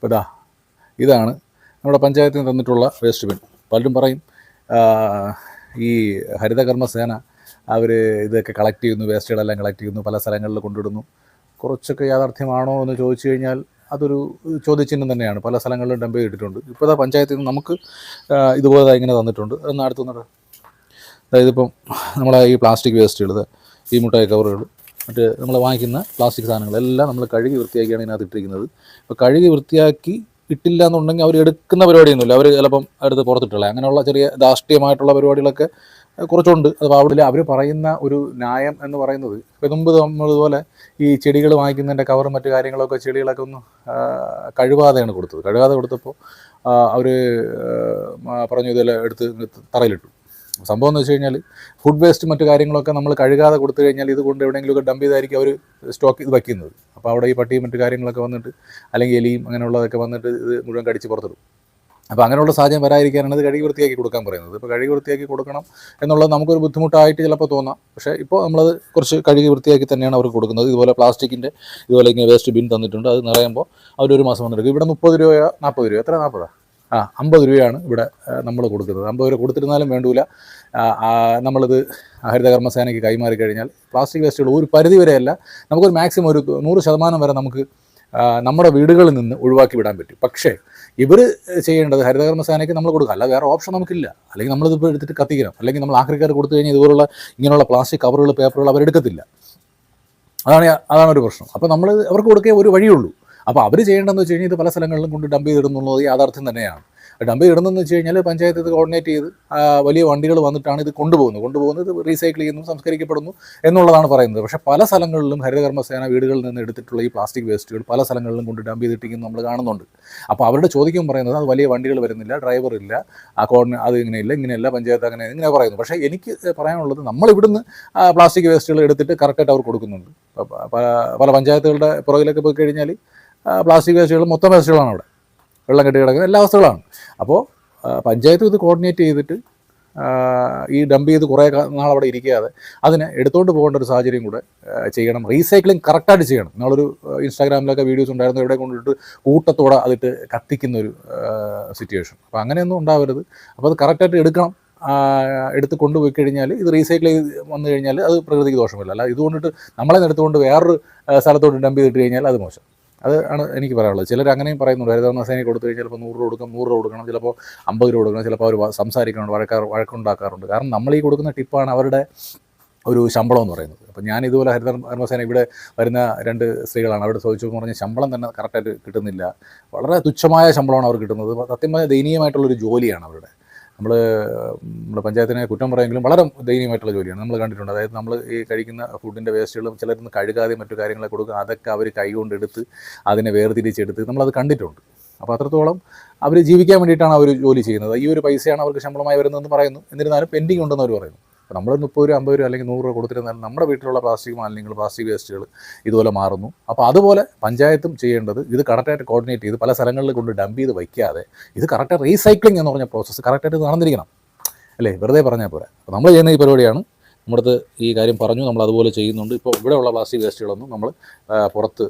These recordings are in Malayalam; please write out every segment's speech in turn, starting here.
ഇപ്പോൾ ഇതാ ഇതാണ് നമ്മുടെ പഞ്ചായത്തിന് തന്നിട്ടുള്ള വേസ്റ്റ് ബിൻ പലരും പറയും ഈ ഹരിതകർമ്മസേന അവർ ഇതൊക്കെ കളക്ട് ചെയ്യുന്നു വേസ്റ്റുകളെല്ലാം കളക്ട് ചെയ്യുന്നു പല സ്ഥലങ്ങളിൽ കൊണ്ടിടുന്നു കുറച്ചൊക്കെ യാഥാർത്ഥ്യമാണോ എന്ന് ചോദിച്ചു കഴിഞ്ഞാൽ അതൊരു ചോദ്യചിഹ്നം തന്നെയാണ്. പല സ്ഥലങ്ങളിലും ഡംപ് ചെയ്തിട്ടുണ്ട്. ഇപ്പോൾ പഞ്ചായത്തിൽ നിന്ന് നമുക്ക് ഇതുപോലെ ഇങ്ങനെ തന്നിട്ടുണ്ട്. എന്നാൽ അടുത്തുനിന്നിട്ട് അതായത് ഇപ്പം നമ്മളെ ഈ പ്ലാസ്റ്റിക് വേസ്റ്റുകൾ ഈ മുട്ടായി കവറുകൾ മറ്റ് നമ്മൾ വാങ്ങിക്കുന്ന പ്ലാസ്റ്റിക് സാധനങ്ങളെല്ലാം നമ്മൾ കഴുകി വൃത്തിയാക്കിയാണ് ഇതിനകത്ത് ഇട്ടിരിക്കുന്നത്. അപ്പോൾ കഴുകി വൃത്തിയാക്കി ഇട്ടില്ല എന്നുണ്ടെങ്കിൽ അവർ എടുക്കുന്ന പരിപാടിയൊന്നുമില്ല. അവർ ചിലപ്പം എടുത്ത് പുറത്തിട്ടുള്ള അങ്ങനെയുള്ള ചെറിയ ധാർഷ്ട്യമായിട്ടുള്ള പരിപാടികളൊക്കെ കുറച്ചുണ്ട്. അപ്പോൾ അവിടെ അവർ പറയുന്ന ഒരു ന്യായം എന്ന് പറയുന്നത് ഇപ്പം മുമ്പ് നമ്മളിതുപോലെ ഈ ചെടികൾ വാങ്ങിക്കുന്നതിന്റെ കവറും മറ്റു കാര്യങ്ങളൊക്കെ ചെടികളൊക്കെ ഒന്ന് കഴുകാതെയാണ് കൊടുത്തത്. കഴുകാതെ കൊടുത്തപ്പോൾ അവർ പറഞ്ഞു ഇതെല്ലാം എടുത്ത് തറയിലിട്ടു. സംഭവം എന്ന് വെച്ച് കഴിഞ്ഞാൽ ഫുഡ് വേസ്റ്റ് മറ്റു കാര്യങ്ങളൊക്കെ നമ്മൾ കഴുകാതെ കൊടുത്തു കഴിഞ്ഞാൽ ഇതുകൊണ്ട് എവിടെയെങ്കിലുമൊക്കെ ഡംപ് ചെയ്തായിരിക്കും അവർ സ്റ്റോക്ക് ഇത് വയ്ക്കുന്നത്. അപ്പോൾ അവിടെ ഈ പട്ടിയും മറ്റു കാര്യങ്ങളൊക്കെ വന്നിട്ട് അല്ലെങ്കിൽ എലിയും അങ്ങനെയുള്ളതൊക്കെ വന്നിട്ട് ഇത് മുഴുവൻ കടിച്ച് പുറത്തിടും. അപ്പോൾ അങ്ങനെയുള്ള സാഹചര്യം വരാതിരിക്കാനാണ് ഇത് കഴുകി വൃത്തിയാക്കി കൊടുക്കാൻ പറയുന്നത്. ഇപ്പോൾ കഴുകി വൃത്തിയാക്കി കൊടുക്കണം എന്നുള്ളത് നമുക്കൊരു ബുദ്ധിമുട്ടായിട്ട് ചിലപ്പോൾ തോന്നാം. പക്ഷേ ഇപ്പോൾ നമ്മളത് കുറച്ച് കഴുകി വൃത്തിയാക്കി തന്നെയാണ് അവർക്ക് കൊടുക്കുന്നത്. ഇതുപോലെ പ്ലാസ്റ്റിക്കിന്റെ ഇതുപോലെ ഇങ്ങനെ വേസ്റ്റ് ബിൻ തന്നിട്ടുണ്ട്. അത് നിറയുമ്പോൾ അവരൊരു മാസം വന്നെടുക്കും ഇവിടെ മുപ്പത് രൂപയോ നാൽപ്പത് രൂപയോ? എത്ര നാൽപ്പതാ ആ അമ്പത് രൂപയാണ് ഇവിടെ നമ്മൾ കൊടുക്കുന്നത്. അമ്പത് രൂപ കൊടുത്തിരുന്നാലും വേണ്ടൂല. നമ്മളിത് ഹരിത നമ്മളിത് ഹരിതകർമ്മസേനയ്ക്ക് കൈമാറി കഴിഞ്ഞാൽ പ്ലാസ്റ്റിക് വേസ്റ്റുകൾ ഒരു പരിധി വരെയല്ല നമുക്കൊരു മാക്സിമം ഒരു നൂറ് ശതമാനം വരെ നമുക്ക് നമ്മുടെ വീടുകളിൽ നിന്ന് ഒഴിവാക്കി വിടാൻ പറ്റും. പക്ഷേ ഇവർ ചെയ്യേണ്ടത് ഹരിതകർമ്മസേനയ്ക്ക് നമ്മൾ കൊടുക്കുക. അല്ല വേറെ ഓപ്ഷൻ നമുക്കില്ല. അല്ലെങ്കിൽ നമ്മളിതിപ്പോൾ എടുത്തിട്ട് കത്തിക്കണം. അല്ലെങ്കിൽ നമ്മൾ ആക്രിക്കാർ കൊടുത്തു കഴിഞ്ഞാൽ ഇതുപോലുള്ള ഇങ്ങനെയുള്ള പ്ലാസ്റ്റിക് കവറുകൾ പേപ്പറുകൾ അവരെടുക്കത്തില്ല. അതാണ് അതാണ് ഒരു പ്രശ്നം. അപ്പോൾ നമ്മൾ അവർക്ക് കൊടുക്കേ ഒരു വഴിയുള്ളൂ. അപ്പോൾ അവർ ചെയ്യേണ്ടതെന്ന് വെച്ച് കഴിഞ്ഞാൽ ഇത് പല സ്ഥലങ്ങളിലും കൊണ്ട് ഡംപ് ചെയ്തിടുന്നുള്ളത് യാഥാർത്ഥ്യം തന്നെയാണ്. ഡംപ് ചെയ്യണമെന്ന് വെച്ച് കഴിഞ്ഞാൽ പഞ്ചായത്ത് ഇത് കോർഡിനേറ്റ് ചെയ്ത് വലിയ വണ്ടികൾ വന്നിട്ടാണ് ഇത് കൊണ്ടുപോകുന്നത്. കൊണ്ടുപോകുന്നത് റീസൈക്കിൾ ചെയ്യുന്നു സംസ്കരിക്കപ്പെടുന്നു എന്നുള്ളതാണ് പറയുന്നത്. പക്ഷേ പല സ്ഥലങ്ങളിലും ഹരിതകർമ്മസേന വീടുകളിൽ നിന്ന് എടുത്തിട്ടുള്ള ഈ പ്ലാസ്റ്റിക് വേസ്റ്റുകൾ പല സ്ഥലങ്ങളിലും കൊണ്ട് ഡംപ് ചെയ്തിട്ടിരിക്കുന്നു നമ്മൾ കാണുന്നുണ്ട്. അപ്പോൾ അവരുടെ ചോദിക്കും പറയുന്നത് അത് വലിയ വണ്ടികൾ വരുന്നില്ല ഡ്രൈവർ ഇല്ല ആ കോർഡിനേ അത് ഇങ്ങനെയില്ല ഇങ്ങനെയല്ല പഞ്ചായത്ത് അങ്ങനെ ഇങ്ങനെ പറയുന്നു. പക്ഷേ എനിക്ക് പറയാനുള്ളത് നമ്മൾ ഇവിടുന്ന് പ്ലാസ്റ്റിക് വേസ്റ്റുകൾ എടുത്തിട്ട് കറക്റ്റായിട്ട് അവർ കൊടുക്കുന്നുണ്ട്. പല പല പഞ്ചായത്തുകളുടെ പുറകിലൊക്കെ പോയി കഴിഞ്ഞാൽ പ്ലാസ്റ്റിക് വേസ്റ്റുകൾ മൊത്തം വേസ്റ്റുകളാണ് അവിടെ. വെള്ളം കെട്ടി കിടക്കുന്ന എല്ലാ അവസ്ഥകളാണ്. അപ്പോൾ പഞ്ചായത്ത് ഇത് കോർഡിനേറ്റ് ചെയ്തിട്ട് ഈ ഡംപ് ചെയ്ത് കുറേ നാളവിടെ ഇരിക്കാതെ അതിനെ എടുത്തുകൊണ്ട് പോകേണ്ട ഒരു സാഹചര്യം കൂടെ ചെയ്യണം. റീസൈക്ലിംഗ് കറക്റ്റായിട്ട് ചെയ്യണം. നിങ്ങളൊരു ഇൻസ്റ്റാഗ്രാമിലൊക്കെ വീഡിയോസ് ഉണ്ടായിരുന്നു എവിടെ കൊണ്ടിട്ട് കൂട്ടത്തോടെ അതിട്ട് കത്തിക്കുന്ന ഒരു സിറ്റുവേഷൻ അപ്പോൾ അങ്ങനെയൊന്നും ഉണ്ടാവരുത്. അപ്പോൾ അത് കറക്റ്റായിട്ട് എടുക്കണം. എടുത്ത് കൊണ്ടുപോയി കഴിഞ്ഞാൽ ഇത് റീസൈക്കിൾ ചെയ്ത് വന്നു കഴിഞ്ഞാൽ അത് പ്രകൃതിക്ക് ദോഷമില്ല. അല്ല ഇതുകൊണ്ടിട്ട് നമ്മളെ എടുത്തുകൊണ്ട് വേറൊരു സ്ഥലത്തോട്ട് ഡംപ് ചെയ്തിട്ട് കഴിഞ്ഞാൽ അത് മോശം. അത് ആണ് എനിക്ക് പറയാനുള്ളത്. ചിലർ അങ്ങനെയും പറയുന്നുണ്ട്. ഹരിതകർമ്മ സേനയ്ക്ക് കൊടുത്തു കഴിഞ്ഞാൽ ചിലപ്പോൾ നൂറ് രൂപ കൊടുക്കണം നൂറ് രൂപ കൊടുക്കണം ചിലപ്പോൾ അമ്പത് രൂപ കൊടുക്കണം ചിലപ്പോൾ അവർ സംസാരിക്കുന്നുണ്ട് വഴക്കാർ വഴക്കുണ്ടാക്കാറുണ്ട്. കാരണം നമ്മൾ ഈ കൊടുക്കുന്ന ടിപ്പാണ് അവരുടെ ഒരു ശമ്പളം എന്ന് പറയുന്നത്. അപ്പോൾ ഞാൻ ഇതുപോലെ ഹരിതകർമ്മസേന ഇവിടെ വരുന്ന രണ്ട് സ്ത്രീകളാണ്. അവിടെ ചോദിച്ചു പറഞ്ഞ ശമ്പളം തന്നെ കറക്റ്റായിട്ട് കിട്ടുന്നില്ല. വളരെ തുച്ഛമായ ശമ്പളമാണ് അവർ കിട്ടുന്നത്. സത്യം പറഞ്ഞാൽ ദയനീയമായിട്ടുള്ളൊരു ജോലിയാണ് അവരുടെ. നമ്മൾ നമ്മുടെ പഞ്ചായത്തിനെ കുറ്റം പറയുമെങ്കിലും വളരെ ദയനീയമായിട്ടുള്ള ജോലിയാണ്. നമ്മൾ കണ്ടിട്ടുണ്ട്. അതായത് നമ്മൾ ഈ കഴിക്കുന്ന ഫുഡിന്റെ വേസ്റ്റുകളും ചിലരുന്ന് കഴുകാതെ മറ്റു കാര്യങ്ങളെ കൊടുക്കുക അതൊക്കെ അവർ കൈകൊണ്ട് എടുത്ത് അതിനെ വേർതിരിച്ചെടുത്ത് നമ്മളത് കണ്ടിട്ടുണ്ട്. അപ്പോൾ അത്രത്തോളം അവർ ജീവിക്കാൻ വേണ്ടിയിട്ടാണ് അവർ ജോലി ചെയ്യുന്നത്. ഈ ഒരു പൈസയാണ് അവർക്ക് ശമ്പളമായി വരുന്നതെന്ന് പറയുന്നു. എന്നിരുന്നാലും പെൻഡിങ് ഉണ്ടെന്ന് അവർ പറയുന്നു. നമ്മൾ മുപ്പത് രൂപ അമ്പത് രൂപ അല്ലെങ്കിൽ നൂറ് രൂപ കൊടുത്തിരുന്നാലും നമ്മുടെ വീട്ടിലുള്ള പ്ലാസ്റ്റിക് മാലിന്യങ്ങൾ പ്ലാസ്റ്റിക് വേസ്റ്റുകൾ ഇതുപോലെ മാറുന്നു. അപ്പോൾ അതുപോലെ പഞ്ചായത്തും ചെയ്യേണ്ടത് ഇത് കറക്റ്റായിട്ട് കോർഡിനേറ്റ് ചെയ്ത് പല സ്ഥലങ്ങളിൽ കൊണ്ട് ഡംപ് ചെയ്ത് വയ്ക്കാതെ ഇത് കറക്റ്റ് റീസൈക്ലിംഗ് എന്ന് പറഞ്ഞ പ്രോസസ്സ് കറക്റ്റായിട്ട് നടന്നിരിക്കണം. അല്ലേ? വെറുതെ പറഞ്ഞാൽ പോരാ. അപ്പോൾ നമ്മൾ ചെയ്യുന്ന ഈ പരിപാടിയാണ്. നമ്മുടെ ഈ കാര്യം പറഞ്ഞു നമ്മൾ അതുപോലെ ചെയ്യുന്നുണ്ട്. ഇപ്പോൾ ഇവിടെയുള്ള പ്ലാസ്റ്റിക് വേസ്റ്റുകളൊന്നും നമ്മൾ പുറത്ത്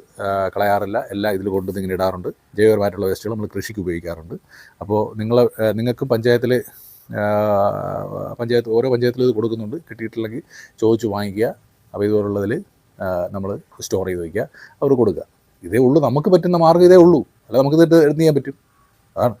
കളയാറില്ല. എല്ലാം ഇതിൽ കൊണ്ട് ഇങ്ങനെ ഇടാറുണ്ട്. ജൈവപരമായിട്ടുള്ള വേസ്റ്റുകൾ നമ്മൾ കൃഷിക്ക് ഉപയോഗിക്കാറുണ്ട്. അപ്പോൾ നിങ്ങളെ നിങ്ങൾക്കും പഞ്ചായത്തിൽ പഞ്ചായത്ത് ഓരോ പഞ്ചായത്തിലും ഇത് കൊടുക്കുന്നുണ്ട്. കിട്ടിയിട്ടില്ലെങ്കിൽ ചോദിച്ച് വാങ്ങിക്കുക. അപ്പോൾ ഇതുപോലുള്ളതിൽ നമ്മൾ സ്റ്റോർ ചെയ്ത് വയ്ക്കുക. അവർ കൊടുക്കുക. ഇതേ ഉള്ളൂ. നമുക്ക് പറ്റുന്ന മാർഗം ഇതേ ഉള്ളൂ. അല്ല നമുക്ക് ഇത് എടുത്ത് ചെയ്യാൻ പറ്റും. അതാണ്.